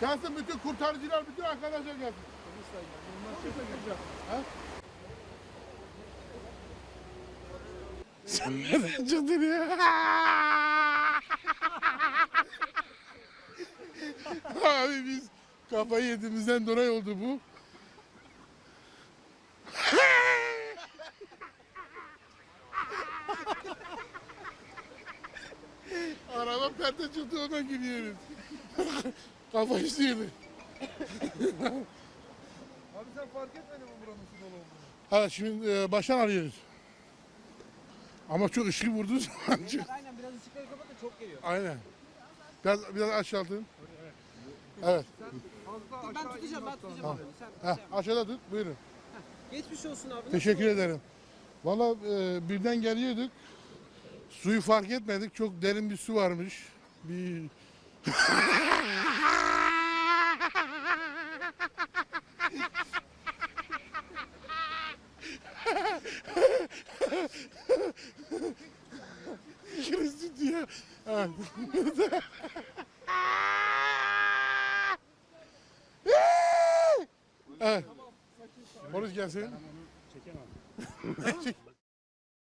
Gelsin bütün kurtarıcılar, bütün arkadaşlar gelsin. Ha? Sen nereden çıktın ya? Abi biz kafayı yediğimizden dolayı oldu bu. Araba perde çıktı ondan gidiyoruz. Kafa işliyordu. Abi sen fark etmedin mi buranın su dolu olduğunu? Ha şimdi e, baştan arıyoruz. Ama çok ışık vurduğu zaman çık. Aynen biraz ışıkları kapat da çok geliyor. Aynen. Biraz biraz aşağıdın. Evet. Fazla Dur, aşağı ben tutacağım ben tutacağım abi. Sen Ha, yap. aşağıda tut. Buyurun. Geçmiş olsun abi. Teşekkür ederim. Valla e, birden geliyorduk. Suyu fark etmedik. Çok derin bir su varmış. Bir Kristi diye. Polis gelsin. Çekemem.